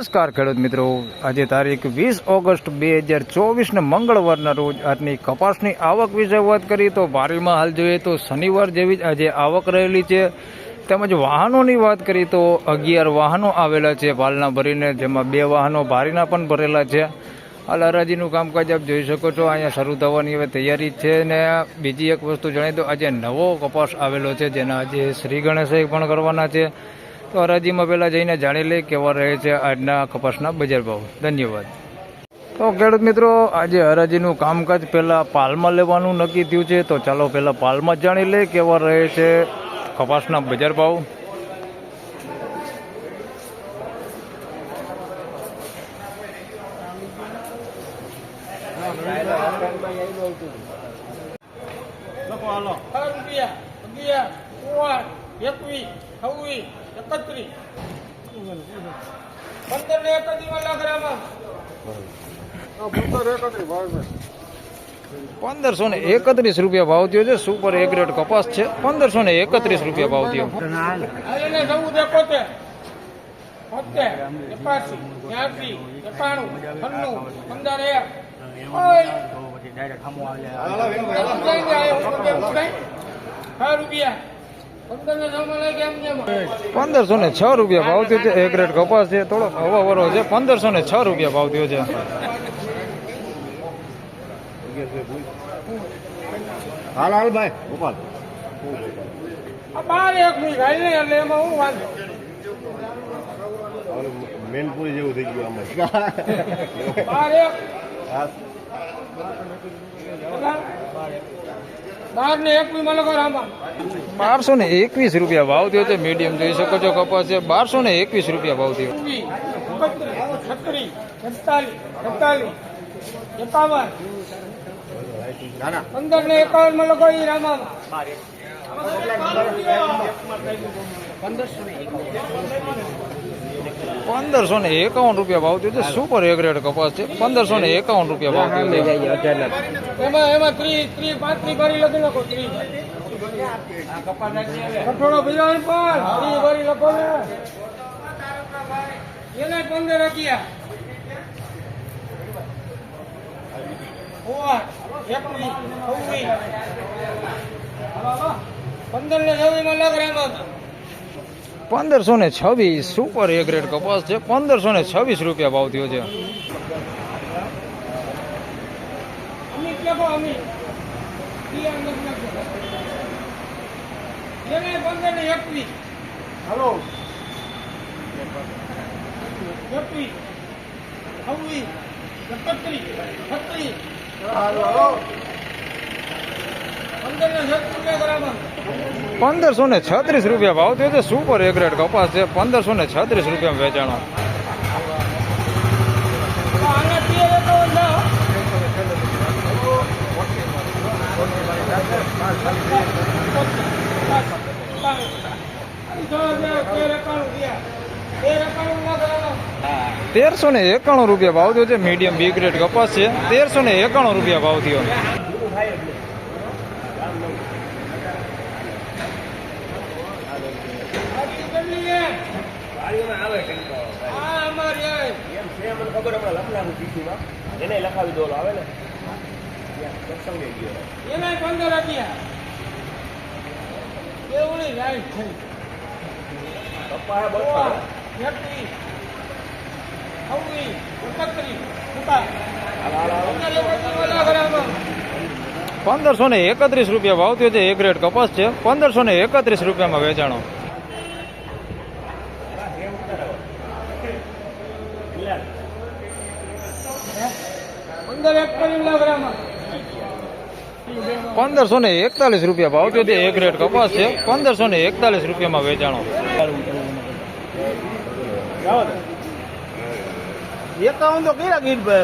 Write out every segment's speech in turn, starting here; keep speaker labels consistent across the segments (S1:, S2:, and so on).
S1: નમસ્કાર ખેડૂત મિત્રો. આજે તારીખ વીસ ઓગસ્ટ બે હજાર ચોવીસને મંગળવારના રોજ આજની કપાસની આવક વિશે વાત કરીએ તો બારીમાં હાલ જોઈએ તો શનિવાર જેવી જ આજે આવક રહેલી છે. તેમજ વાહનોની વાત કરીએ તો અગિયાર વાહનો આવેલા છે પાલના ભરીને, જેમાં બે વાહનો ભારીના પણ ભરેલા છે. હાલ હરાજીનું કામકાજ આપ જોઈ શકો છો. અહીંયા શરૂ થવાની હવે તૈયારી છે ને બીજી એક વસ્તુ જણાવી દો આજે નવો કપાસ આવેલો છે, જેના આજે શ્રી ગણેશ પણ કરવાના છે. તો હરાજીમાં પહેલાં જઈને જાણી લઈએ કેવા રહે છે આજના કપાસના બજાર ભાવ. ધન્યવાદ. તો ખેડૂત મિત્રો આજે હરાજીનું કામકાજ પહેલાં પાલમાં લેવાનું નક્કી થયું છે. તો ચાલો પહેલાં પાલમાં જ જાણી લઈએ કેવા રહે છે કપાસના બજાર ભાવ.
S2: અઢાર રૂપિયા એકવીસ છવ્વીસ એકત્રીસ. પંદર ને એકત્રીસમાં લાખ રામા.
S1: પંદરસો ને એકત્રીસ રૂપિયા ભાવ થયો છે. સુપર એગ્રેડ ગ્રેડ કપાસ છે. પંદરસો ને એકત્રીસ રૂપિયા ભાવ થયો.
S2: રૂપિયા.
S1: પંદરસો ને છ રૂપિયા ભાવ થયો છે. એક રેટ કપાસ છે. થોડો હવાવરો છે. પંદરસો ને છ રૂપિયા ભાવ થયો છે.
S3: હાલ હાલ ભાઈ. ગોપાલ મેનપુરી જેવું થઈ ગયું આમાં.
S2: બાર ને એક મને રામા.
S1: બારસો ને એકવીસ રૂપિયા ભાવ થયો છે. મીડિયમ જોઈ શકો છો કપાસ છે. બારસો ને એકવીસ રૂપિયા ભાવ થયો.
S2: પંદર ને એકાવનમાં લખો ઈ રામા
S1: પંદરસો ને એકાવન રૂપિયા ભાવ થયો છે. સુપર એ ગ્રેડ કપાસ છે? પંદરસો ને એકાવન રૂપિયા ભાવ
S2: એમાં એમાં ત્રી પાંચ પાંત્રીસ ભરી લખી બીજા પણ ત્રીસ ભરી લખો ને. પંદર અગિયાર. પંદર ને છવ્વીસમાં લખ રામા
S1: પંદરસો ને છવ્વીસ સુપર એગ્રેડ ગ્રેડ કપાસ છે. પંદરસો ને છવ્વીસ રૂપિયા ભાવ થયો છે.
S2: અમિત લખો
S1: પંદરસો ને છત્રીસ રૂપિયા ભાવ થયો છે. સુપર એગ્રેડ ગ્રેડ કપાસ છે. પંદરસો ને છત્રીસ રૂપિયા વેચાણો. તેરસો ને એકાણું રૂપિયા ભાવ થયો છે. મીડિયમ બી ગ્રેડ કપાસ છે. તેરસો ને એકાણું રૂપિયા ભાવ થયો.
S3: એને લખાવી દો આવે ને
S2: અગિયાર એવડી રાઈટ થઈ
S3: પપ્પા
S2: સોળ, એકવીસ, છવ્વીસ, ઉતાર. પંદર એકત્રીસ વાળા બરાબર.
S1: પંદરસો ને એકત્રીસ રૂપિયા ભાવ થયો છે. એ ગ્રેડ કપાસ છે. પંદરસો ને એકત્રીસ રૂપિયામાં વેચાણો. પંદરસો ને એકતાલીસ રૂપિયા ભાવ થયો છે. એ ગ્રેડ કપાસ છે. પંદરસો ને એકતાલીસ રૂપિયામાં વેચાણો.
S2: એકાવન તો કર્યા ગીત
S3: બે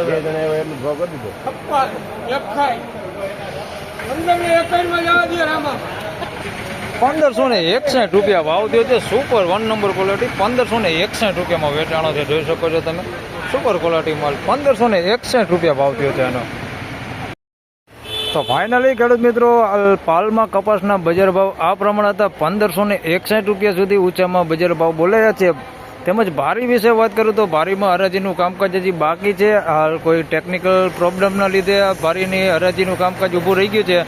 S1: પંદરસો ને એકસઠ રૂપિયા ભાવ થયો છે. સુપર વન નંબર ક્વોલિટી પંદરસો ને એકસઠ રૂપિયામાં વેચાણો છે. જોઈ શકો છો તમે. સુપર ક્વોલિટી માલ પંદરસો ને એકસઠ રૂપિયા ભાવ થયો છે એનો. તો ફાઇનલી ખેડૂત મિત્રો પાલમાં કપાસના બજાર ભાવ આ પ્રમાણે હતા. પંદરસો ને એકસઠ રૂપિયા સુધી ઊંચામાં બજાર ભાવ બોલાયા છે. તેમજ ભારી વિશે વાત કરું તો ભારીમાં હરાજીનું કામકાજ હજી બાકી છે. હાલ કોઈ ટેકનિકલ પ્રોબ્લેમના લીધે ભારીની હરાજીનું કામકાજ ઊભું રહી ગયું છે.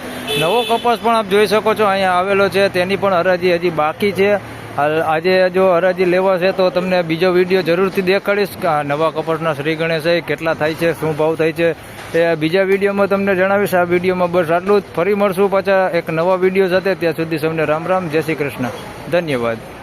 S1: નવો કપાસ પણ આપ જોઈ શકો છો, અહીંયા આવેલો છે. તેની પણ હરાજી હજી બાકી છે. હાલ આજે જો હરાજી લેવા છે તો તમને બીજો વીડિયો જરૂરથી દેખાડીશ. કે નવા કપાસના શ્રી ગણેશ કેટલા થાય છે, શું ભાવ થાય છે તે બીજા વિડીયોમાં તમને જણાવીશ. આ વિડીયોમાં બસ આટલું જ. ફરી મળશું પાછા એક નવા વીડિયો સાથે. ત્યાં સુધી સૌને રામ રામ. જય શ્રી કૃષ્ણ. ધન્યવાદ.